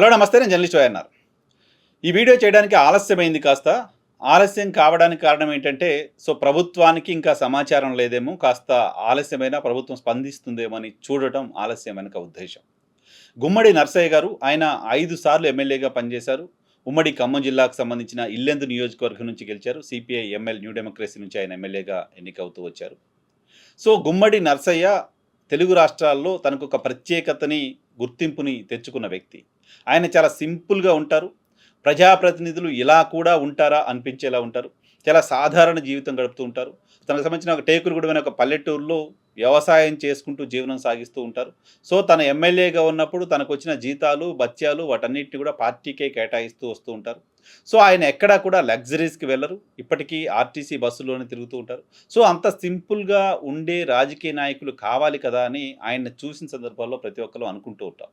Hello నమస్తే నేను journalist అన్నారు. ఈ వీడియో చేయడానికి ఆలస్యమైంది కాస్త. ఆలస్యం కావడానికి కారణం ఏంటంటే సో ప్రభుత్వానికి ఇంకా సమాచారం లేదేమో కాస్త ఆలస్యమైన ప్రభుత్వం స్పందిస్తుందేమో అని చూడటం ఆలస్యం వెనుక ఉద్దేశం. గుమ్మడి నర్సయ్య గారు ఆయన ఐదు సార్లు ఎమ్మెల్యేగా పనిచేశారు. ఉమ్మడి ఖమ్మం జిల్లాకు సంబంధించిన ఇల్లెందు నియోజకవర్గం నుంచి గెలిచారు. సిపిఐ ఎంఎల్ న్యూ డెమోక్రసీ నుంచి ఆయన ఎమ్మెల్యేగా ఎన్నికవుతూ వచ్చారు. సో గుమ్మడి నర్సయ్య తెలుగు రాష్ట్రాల్లో తనకు ఒక ప్రత్యేకతని గుర్తింపుని తెచ్చుకున్న వ్యక్తి. ఆయన చాలా సింపుల్గా ఉంటారు. ప్రజాప్రతినిధులు ఇలా కూడా ఉంటారా అనిపించేలా ఉంటారు. చాలా సాధారణ జీవితం గడుపుతూ ఉంటారు. తనకు సంబంధించిన ఒక టేకులగూడమైన ఒక పల్లెటూరులో వ్యవసాయం చేసుకుంటూ జీవనం సాగిస్తూ ఉంటారు. సో తన ఎమ్మెల్యేగా ఉన్నప్పుడు తనకు వచ్చిన జీతాలు బత్యాలు వాటన్నిటిని కూడా పార్టీకే కేటాయిస్తూ వస్తూ ఉంటారు. సో ఆయన ఎక్కడా కూడా లగ్జరీస్కి వెళ్ళరు. ఇప్పటికీ ఆర్టీసీ బస్సులోనే తిరుగుతూ ఉంటారు. సో అంత సింపుల్గా ఉండే రాజకీయ నాయకులు కావాలి కదా అని ఆయన చూసిన సందర్భాల్లో ప్రతి ఒక్కరు అనుకుంటూ ఉంటారు.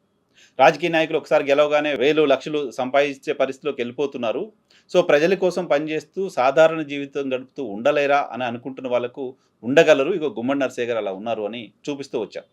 రాజకీయ నాయకులు ఒకసారి గెలవగానే వేలు లక్షలు సంపాదించే పరిస్థితిలోకి వెళ్ళిపోతున్నారు. సో ప్రజల కోసం పనిచేస్తూ సాధారణ జీవితం గడుపుతూ ఉండలేరా అని అనుకుంటున్న వాళ్ళకు ఉండగలరు. ఇగో గుమ్మడి నర్సయ్య అలా ఉన్నారు అని చూపిస్తూ వచ్చారు.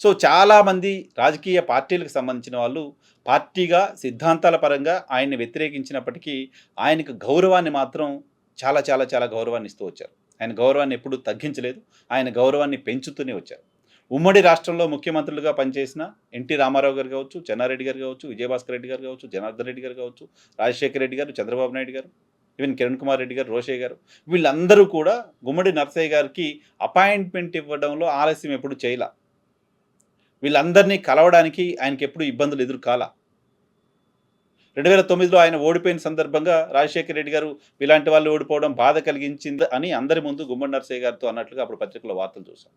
సో చాలామంది రాజకీయ పార్టీలకు సంబంధించిన వాళ్ళు పార్టీగా సిద్ధాంతాల పరంగా ఆయన్ని వ్యతిరేకించినప్పటికీ ఆయనకు గౌరవాన్ని మాత్రం చాలా చాలా చాలా గౌరవాన్ని ఇస్తూ వచ్చారు. ఆయన గౌరవాన్ని ఎప్పుడూ తగ్గించలేదు. ఆయన గౌరవాన్ని పెంచుతూనే వచ్చారు. ఉమ్మడి రాష్ట్రంలో ముఖ్యమంత్రులుగా పనిచేసిన ఎన్టీ రామారావు గారు కావచ్చు చెన్నారెడ్డి గారు కావచ్చు విజయభాస్కర్ రెడ్డి గారు కావచ్చు జనార్దన్ రెడ్డి గారు కావచ్చు రాజశేఖర రెడ్డి గారు చంద్రబాబు నాయుడు గారు ఈవెన్ కిరణ్ కుమార్ రెడ్డి గారు రోషయ్య గారు వీళ్ళందరూ కూడా గుమ్మడి నర్సయ్య గారికి అపాయింట్మెంట్ ఇవ్వడంలో ఆలస్యం ఎప్పుడు చేయాల. వీళ్ళందరినీ కలవడానికి ఆయనకి ఎప్పుడు ఇబ్బందులు ఎదురు కాల రెండు వేల తొమ్మిదిలో ఆయన ఓడిపోయిన సందర్భంగా రాజశేఖర రెడ్డి గారు ఇలాంటి వాళ్ళు ఓడిపోవడం బాధ కలిగించింది అని అందరి ముందు గుమ్మడి నర్సయ్య గారితో అన్నట్లుగా అప్పుడు పత్రికలో వార్తలు చూసాం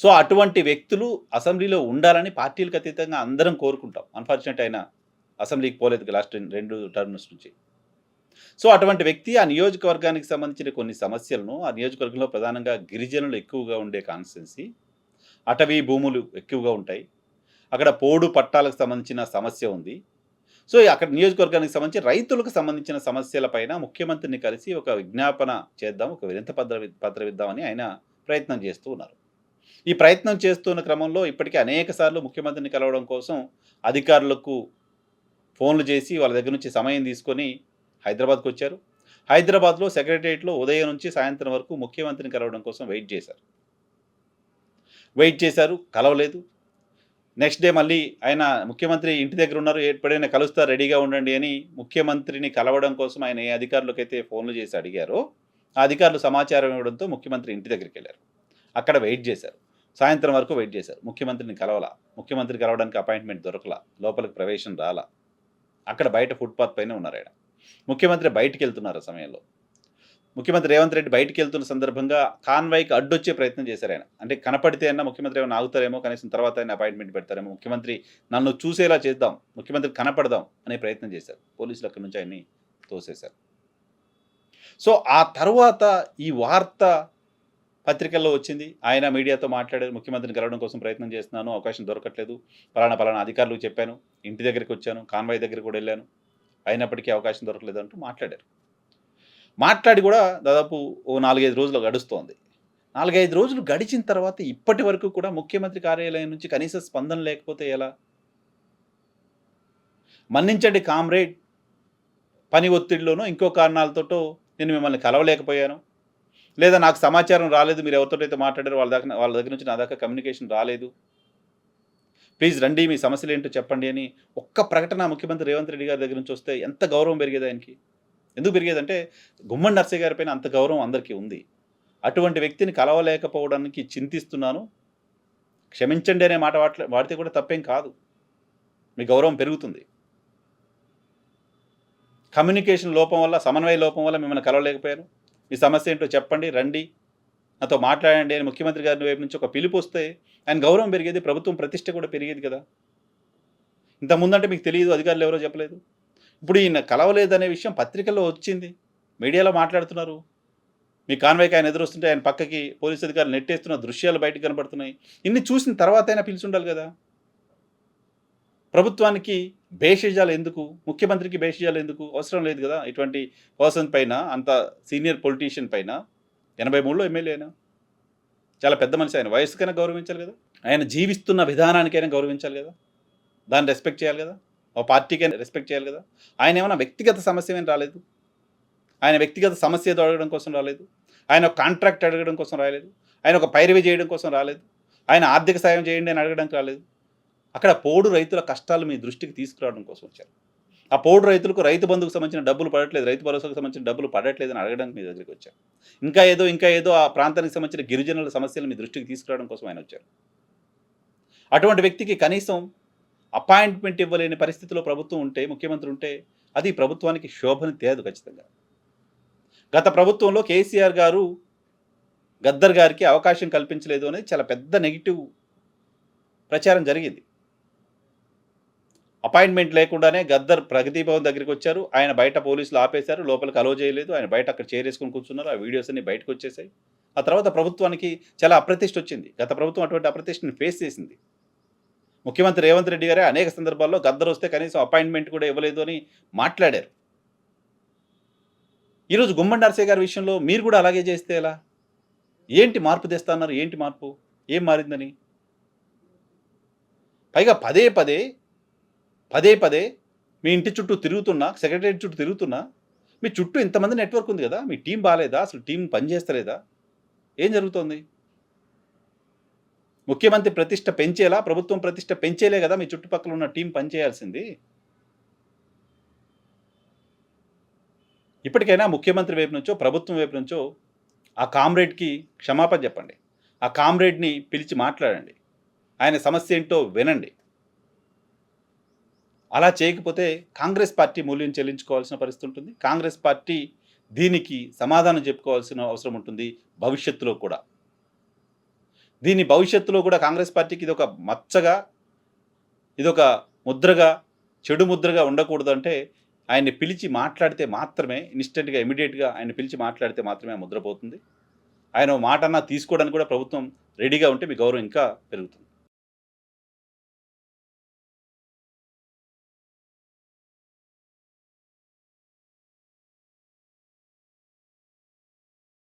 సో అటువంటి వ్యక్తులు అసెంబ్లీలో ఉండాలని పార్టీలకు అతీతంగా అందరం కోరుకుంటాం. అన్ఫార్చునేట్ అయిన అసెంబ్లీకి పోలేదు లాస్ట్ రెండు టర్మ్స్ నుంచి. సో అటువంటి వ్యక్తి ఆ నియోజకవర్గానికి సంబంధించిన కొన్ని సమస్యలను ఆ నియోజకవర్గంలో ప్రధానంగా గిరిజనులు ఎక్కువగా ఉండే కాన్స్టిట్యున్సీ అటవీ భూములు ఎక్కువగా ఉంటాయి. అక్కడ పోడు పట్టాలకు సంబంధించిన సమస్య ఉంది. సో అక్కడ నియోజకవర్గానికి సంబంధించి రైతులకు సంబంధించిన సమస్యలపైన ముఖ్యమంత్రిని కలిసి ఒక విజ్ఞాపన చేద్దాం ఒక వినత పత్ర పత్రం ఇద్దామని ఆయన ప్రయత్నం చేస్తూ ఉన్నారు. ఈ ప్రయత్నం చేస్తున్న క్రమంలో ఇప్పటికే అనేక సార్లు ముఖ్యమంత్రిని కలవడం కోసం అధికారులకు ఫోన్లు చేసి వాళ్ళ దగ్గర నుంచి సమయం తీసుకొని హైదరాబాద్కు వచ్చారు. హైదరాబాద్లో సెక్రటరియట్లో ఉదయం నుంచి సాయంత్రం వరకు ముఖ్యమంత్రిని కలవడం కోసం వెయిట్ చేశారు. వెయిట్ చేశారు కలవలేదు. నెక్స్ట్ డే మళ్ళీ ఆయన ముఖ్యమంత్రి ఇంటి దగ్గర ఉన్నారు ఎప్పుడైనా కలుస్తారు రెడీగా ఉండండి అని ముఖ్యమంత్రిని కలవడం కోసం ఆయన ఏ అధికారులకైతే ఫోన్లు చేసి అడిగారో ఆ అధికారులు సమాచారం ఇవ్వడంతో ముఖ్యమంత్రి ఇంటి దగ్గరికి వెళ్ళారు. అక్కడ వెయిట్ చేశారు. సాయంత్రం వరకు వెయిట్ చేశారు. ముఖ్యమంత్రిని కలవాలా. ముఖ్యమంత్రి కలవడానికి అపాయింట్మెంట్ దొరకలా. లోపలికి ప్రవేశం రాలా. అక్కడ బయట ఫుట్పాత్ పైన ఉన్నారు ఆయన. ముఖ్యమంత్రి బయటికి వెళ్తున్నారు ఆ సమయంలో. ముఖ్యమంత్రి రేవంత్ రెడ్డి బయటికి వెళ్తున్న సందర్భంగా కాన్వాయ్కి అడ్డొచ్చే ప్రయత్నం చేశారు ఆయన. అంటే కనపడితే అయినా ముఖ్యమంత్రి ఏమైనా ఆగుతారేమో కనీసం తర్వాత ఆయన అపాయింట్మెంట్ పెడతారేమో ముఖ్యమంత్రి నన్ను చూసేలా చేద్దాం ముఖ్యమంత్రి కనపడదాం అనే ప్రయత్నం చేశారు. పోలీసులు అక్కడి నుంచి ఆయన్ని తోసేశారు. సో ఆ తర్వాత ఈ వార్త పత్రికల్లో వచ్చింది. ఆయన మీడియాతో మాట్లాడారు ముఖ్యమంత్రిని కలవడం కోసం ప్రయత్నం చేస్తున్నాను. అవకాశం దొరకట్లేదు. పలానా పలానా అధికారులకు చెప్పాను. ఇంటి దగ్గరికి వచ్చాను. కాన్వాయ్ దగ్గరికి కూడా వెళ్ళాను. అయినప్పటికీ అవకాశం దొరకలేదు అంటూ మాట్లాడారు. మాట్లాడి కూడా దాదాపు ఓ నాలుగైదు రోజులు గడుస్తోంది. నాలుగైదు రోజులు గడిచిన తర్వాత ఇప్పటి వరకు కూడా ముఖ్యమంత్రి కార్యాలయం నుంచి కనీస స్పందన లేకపోతే ఎలా? మన్నించండి కామ్రేడ్. పని ఒత్తిడిలోనో ఇంకో కారణాలతోటో నేను మిమ్మల్ని కలవలేకపోయాను. లేదా నాకు సమాచారం రాలేదు మీరు ఎవరితో అయితే మాట్లాడారు వాళ్ళ దాకా వాళ్ళ దగ్గర నుంచి నా దాకా కమ్యూనికేషన్ రాలేదు. ప్లీజ్ రండి మీ సమస్యలు ఏంటో చెప్పండి అని ఒక్క ప్రకటన ముఖ్యమంత్రి రేవంత్ రెడ్డి గారి దగ్గర నుంచి వస్తే ఎంత గౌరవం పెరిగేది ఆయనకి? ఎందుకు పెరిగేదంటే గుమ్మడి నర్సయ్య గారి పైన అంత గౌరవం అందరికీ ఉంది. అటువంటి వ్యక్తిని కలవలేకపోవడానికి చింతిస్తున్నాను. క్షమించండి అనే మాట వాట్ల వాడితే కూడా తప్పేం కాదు. మీ గౌరవం పెరుగుతుంది. కమ్యూనికేషన్ లోపం వల్ల సమన్వయ లోపం వల్ల మిమ్మల్ని కలవలేకపోయాను. మీ సమస్య ఏంటో చెప్పండి రండి. నాతో మాట్లాడండి. అని ముఖ్యమంత్రి గారి వైపు నుంచి ఒక పిలుపు వస్తే ఆయన గౌరవం పెరిగేది ప్రభుత్వం ప్రతిష్ట కూడా పెరిగేది కదా. ఇంత ముందంటే మీకు తెలియదు అధికారులు ఎవరో చెప్పలేదు. ఇప్పుడు ఈయన కలవలేదనే విషయం పత్రికల్లో వచ్చింది. మీడియాలో మాట్లాడుతున్నారు. మీ కాన్వేకి ఆయన ఎదురొస్తుంటే ఆయన పక్కకి పోలీస్ అధికారులు నెట్టేస్తున్న దృశ్యాలు బయటకు కనబడుతున్నాయి. ఇన్ని చూసిన తర్వాత అయినా పిలిచి ఉండాలి కదా. ప్రభుత్వానికి భేషజాలు ఎందుకు? ముఖ్యమంత్రికి భేషజాలు ఎందుకు? అవసరం లేదు కదా ఇటువంటి పర్సన్ పైన అంత సీనియర్ పొలిటీషియన్ పైన. ఎనభై మూడులో ఎమ్మెల్యే అయినా. చాలా పెద్ద మనిషి ఆయన. వయస్సుకైనా గౌరవించాలి కదా. ఆయన జీవిస్తున్న విధానానికైనా గౌరవించాలి కదా. దాన్ని రెస్పెక్ట్ చేయాలి కదా. ఒక పార్టీకి రెస్పెక్ట్ చేయాలి కదా. ఆయన ఏమైనా వ్యక్తిగత సమస్య ఏమైనా రాలేదు? ఆయన వ్యక్తిగత సమస్య అడగడం కోసం రాలేదు. ఆయన ఒక కాంట్రాక్ట్ అడగడం కోసం రాలేదు. ఆయన ఒక పైరవి చేయడం కోసం రాలేదు. ఆయన ఆర్థిక సాయం చేయండి అని అడగడానికి రాలేదు. అక్కడ పోడు రైతుల కష్టాలు మీ దృష్టికి తీసుకురావడం కోసం వచ్చారు. ఆ పోడు రైతులకు రైతు బంధుకు సంబంధించిన డబ్బులు పడట్లేదు రైతు భరోసాకు సంబంధించిన డబ్బులు పడట్లేదు అని అడగడానికి మీ దగ్గరికి వచ్చారు. ఇంకా ఏదో ఇంకా ఏదో ఆ ప్రాంతానికి సంబంధించిన గిరిజనుల సమస్యలు మీ దృష్టికి తీసుకురావడం కోసం ఆయన వచ్చారు. అటువంటి వ్యక్తికి కనీసం అపాయింట్మెంట్ ఇవ్వలేని పరిస్థితిలో ప్రభుత్వం ఉంటే ముఖ్యమంత్రి ఉంటే అది ప్రభుత్వానికి శోభని తేదు ఖచ్చితంగా. గత ప్రభుత్వంలో కేసీఆర్ గారు గద్దర్ గారికి అవకాశం కల్పించలేదు అనేది చాలా పెద్ద నెగిటివ్ ప్రచారం జరిగింది. అపాయింట్మెంట్ లేకుండానే గద్దర్ ప్రగతి భవన్ దగ్గరికి వచ్చారు. ఆయన బయట పోలీసులు ఆపేశారు. లోపలికి అలో చేయలేదు. ఆయన బయట అక్కడ చేరేసుకుని కూర్చున్నారు. ఆ వీడియోస్ అన్ని బయటకు వచ్చేసాయి. ఆ తర్వాత ప్రభుత్వానికి చాలా అప్రతిష్ట వచ్చింది. గత ప్రభుత్వం అటువంటి అప్రతిష్టని ఫేస్ చేసింది. ముఖ్యమంత్రి రేవంత్ రెడ్డి గారే అనేక సందర్భాల్లో గద్దర్ వస్తే కనీసం అపాయింట్మెంట్ కూడా ఇవ్వలేదు అని మాట్లాడారు. ఈరోజు గుమ్మడి నరసయ్య గారి విషయంలో మీరు కూడా అలాగే చేస్తే ఎలా? ఏంటి మార్పు తెస్తా అన్నారు? ఏంటి మార్పు? ఏం మారిందని? పైగా పదే పదే పదే పదే మీ ఇంటి చుట్టూ తిరుగుతున్నా సెక్రటరీ చుట్టూ తిరుగుతున్నా మీ చుట్టూ ఇంతమంది నెట్వర్క్ ఉంది కదా మీ టీం బాగాలేదా అసలు టీం పనిచేస్తలేదా? ఏం జరుగుతోంది? ముఖ్యమంత్రి ప్రతిష్ట పెంచేలా ప్రభుత్వం ప్రతిష్ట పెంచేలే కదా మీ చుట్టుపక్కల ఉన్న టీం పనిచేయాల్సింది. ఇప్పటికైనా ముఖ్యమంత్రి వైపు నుంచో ప్రభుత్వం వైపు నుంచో ఆ కామ్రేడ్కి క్షమాపణ చెప్పండి. ఆ కామ్రేడ్ని పిలిచి మాట్లాడండి. ఆయన సమస్య ఏంటో వినండి. అలా చేయకపోతే కాంగ్రెస్ పార్టీ మూల్యం చెల్లించుకోవాల్సిన పరిస్థితి ఉంటుంది. కాంగ్రెస్ పార్టీ దీనికి సమాధానం చెప్పుకోవాల్సిన అవసరం ఉంటుంది భవిష్యత్తులో కూడా. దీని భవిష్యత్తులో కూడా కాంగ్రెస్ పార్టీకి ఇది ఒక మచ్చగా ఇదొక ముద్రగా చెడు ముద్రగా ఉండకూడదు అంటే ఆయన్ని పిలిచి మాట్లాడితే మాత్రమే ఇన్స్టెంట్గా ఇమీడియట్గా ఆయన పిలిచి మాట్లాడితే మాత్రమే ముద్రపోతుంది ఆయన ఓ మాట అన్నా తీసుకోవడానికి కూడా ప్రభుత్వం రెడీగా ఉంటే మీ గౌరవం ఇంకా పెరుగుతుంది.